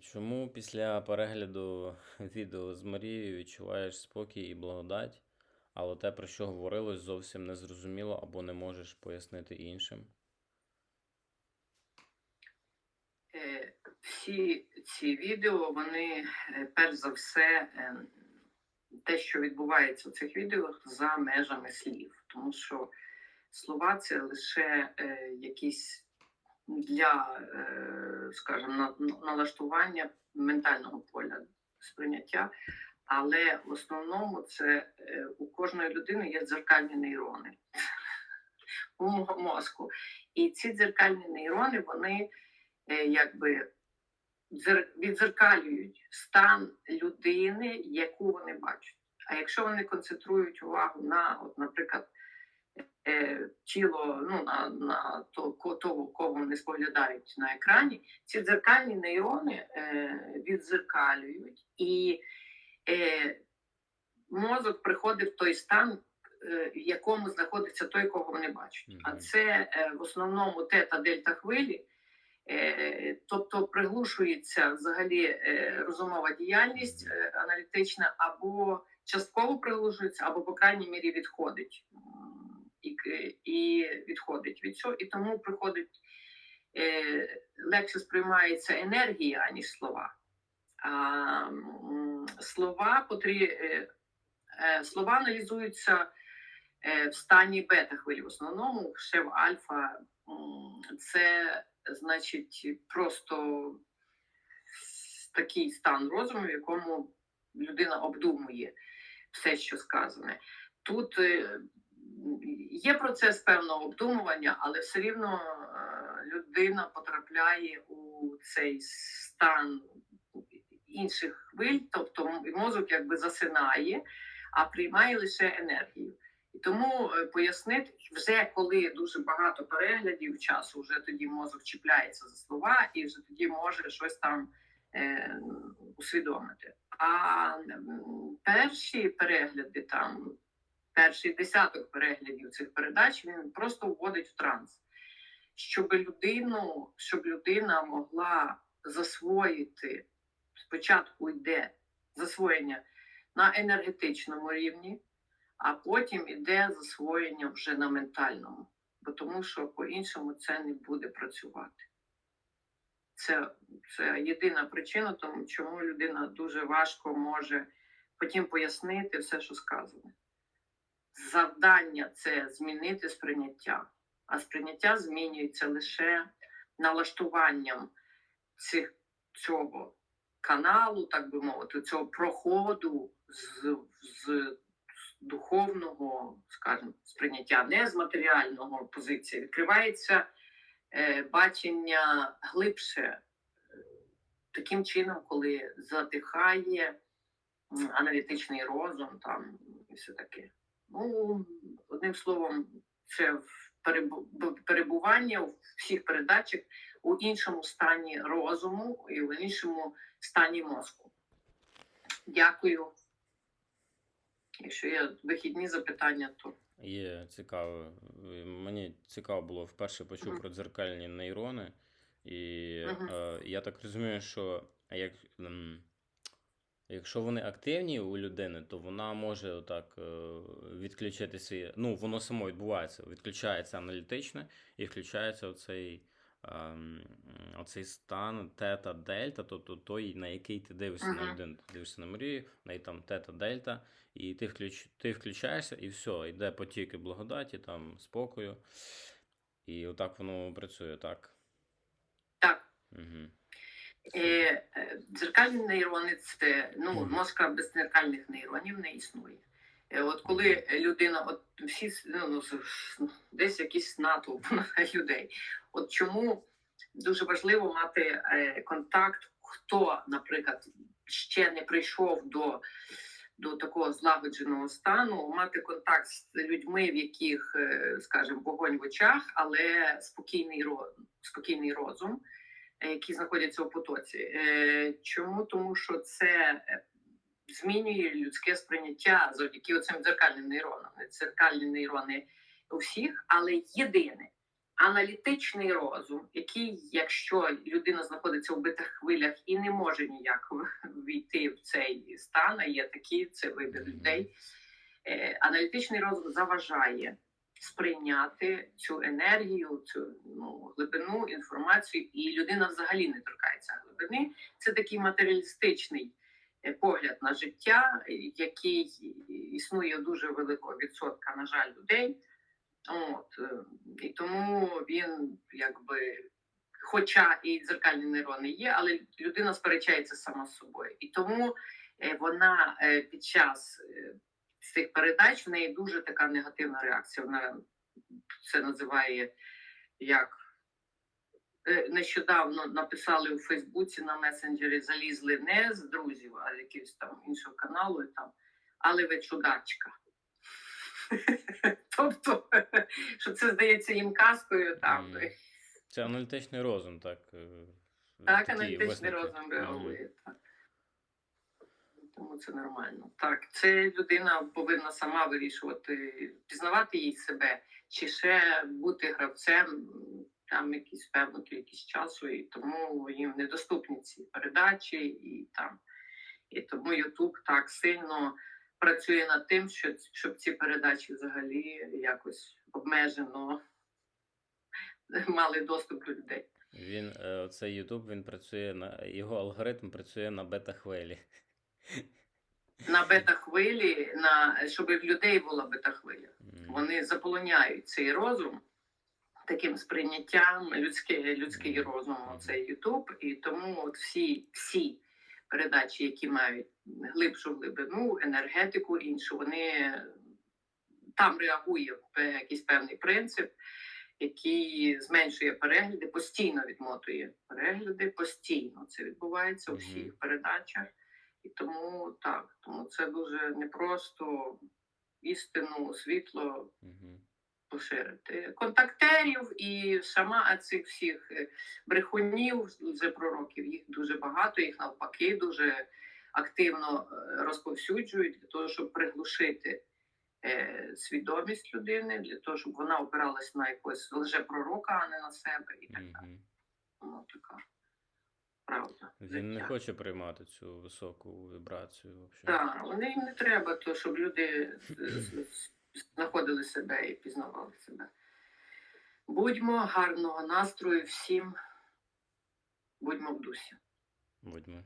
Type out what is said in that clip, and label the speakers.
Speaker 1: Чому після перегляду відео з Марією відчуваєш спокій і благодать, але те, про що говорилось, зовсім не зрозуміло або не можеш пояснити іншим?
Speaker 2: Е, Всі ці відео, вони е, перш за все, е, те, що відбувається в цих відео, за межами слів. Тому що слова це лише якісь для, скажімо, на- налаштування ментального поля сприйняття. Але в основному це е, у кожної людини є дзеркальні нейрони у мозку. І ці дзеркальні нейрони, вони е, якби відзеркалюють стан людини, яку вони бачать. А якщо вони концентрують увагу на, от, наприклад, тіло, ну, на, на то, того, кого вони споглядають на екрані, ці дзеркальні нейрони е, відзеркалюють, і е, мозок приходить в той стан, е, в якому знаходиться той, кого вони бачать. А це е, в основному тета дельта хвилі. Е, Тобто приглушується взагалі е, розумова діяльність е, аналітична, або частково приглушується, або по крайній мірі відходить і, і відходить від цього, і тому приходить е, легше сприймається енергія, аніж слова. А слова потрі, е, е, слова аналізуються е, в стані бета хвилі. В основному ще в альфа це значить просто такий стан розуму, в якому людина обдумує все, що сказане. Тут е, є процес певного обдумування, але все рівно е, людина потрапляє у цей стан інших хвиль, тобто мозок якби засинає, а приймає лише енергію. І тому е, пояснити, вже коли дуже багато переглядів часу, вже тоді мозок чіпляється за слова і вже тоді може щось там е, усвідомити. А перші перегляди, там перший десяток переглядів цих передач, він просто вводить в транс, щоб людину, щоб людина могла засвоїти спочатку йде засвоєння на енергетичному рівні, а потім йде засвоєння вже на ментальному, бо тому що по-іншому це не буде працювати. Це, це єдина причина, тому чому людина дуже важко може потім пояснити все, що сказане. Завдання це змінити сприйняття, а сприйняття змінюється лише налаштуванням цих, цього каналу, так би мовити, цього проходу з, з духовного, скажімо, сприйняття, не з матеріального позиції. Відкривається е, бачення глибше е, таким чином, коли затихає аналітичний розум там і все таке. Ну, одним словом, це перебування у всіх передачах у іншому стані розуму і в іншому стані мозку. Дякую. Якщо є вихідні запитання, то
Speaker 1: Є цікаво. Мені цікаво було вперше почув
Speaker 2: Мгм.
Speaker 1: про дзеркальні нейрони, і
Speaker 2: Мгм.
Speaker 1: е, я так розумію, що як, м, якщо вони активні у людини, то вона може отак е, відключити свій. Ну, воно само відбувається. Відключається аналітичне і включається оцей, ем, оцей стан тета дельта, тобто той, на який ти дивишся на людину. Ти дивишся на Марію, в неї там тета дельта, і ти, включ, ти включаєшся, і все, йде потіки благодаті, там, спокою. І отак воно працює, так.
Speaker 2: так.
Speaker 1: Угу.
Speaker 2: Е, дзеркальні нейрони це ну, мозка без дзеркальних нейронів не існує. Е, От коли людина, от всі ну, ну, десь якийсь натовп людей. От чому дуже важливо мати е, контакт, хто, наприклад, ще не прийшов до, до такого злагодженого стану, мати контакт з людьми, в яких, е, скажімо, вогонь в очах, але спокійний, спокійний розум які знаходяться у потоці. Е, Чому? Тому що це е, змінює людське сприйняття завдяки оцим дзеркальним нейронам. Не Дзеркальні нейрони у всіх, але єдине. аналітичний розум, який, якщо людина знаходиться у битих хвилях і не може ніяк війти в цей стан, а є такі, це вибір людей. Е, аналітичний розум заважає сприйняти цю енергію, цю ну, глибину, інформацію, і людина взагалі не торкається глибини. Це такий матеріалістичний е, погляд на життя, е, який існує дуже великого відсотка, на жаль, людей. От, е, і тому він якби. Хоча і дзеркальні нейрони є, але людина сперечається сама з собою. І тому вона під час е, цих передач в неї дуже така негативна реакція. Вона це називає як Е, нещодавно написали у Фейсбуці на месенджері, залізли не з друзів, а з якогось там іншого каналу, і там, але ви чудачка. Тобто, що це здається їм казкою, там
Speaker 1: Це аналітичний розум, так. е,
Speaker 2: так, аналітичний розум реагує. Так. Тому це нормально. Так, це людина повинна сама вирішувати, пізнавати їй себе, чи ще бути гравцем там якусь певну кількість часу, і тому їм недоступні ці передачі, і там і тому Ютуб так сильно працює над тим, що, щоб ці передачі взагалі якось обмежено мали доступ до людей.
Speaker 1: Він, е, цей YouTube, він працює на його алгоритм працює на бета-хвилі.
Speaker 2: На бета-хвилі, на щоб в людей була бета-хвиля. Вони заполоняють цей розум таким сприйняттям, людський, людський розум, цей Ютуб. І тому от всі, всі передачі, які мають глибшу глибину, енергетику іншу, вони там реагує якийсь певний принцип, який зменшує перегляди, постійно відмотує перегляди, постійно це відбувається у всіх передачах. І тому так, тому це дуже непросто істину, світло
Speaker 1: Мгм.
Speaker 2: поширити. Контактерів і сама цих всіх е, брехунів, вже пророків, їх дуже багато, їх навпаки дуже активно е, розповсюджують для того, щоб приглушити е, свідомість людини, для того, щоб вона опиралась на якогось лжепророка, а не на себе. І так далі. Тому така правда.
Speaker 1: Він не хоче приймати цю високу вібрацію. Взагалі.
Speaker 2: Так, вони їм не треба, то, щоб люди знаходили себе і пізнавали себе. Будьмо гарного настрою всім, будьмо в дусі.
Speaker 1: Будьмо.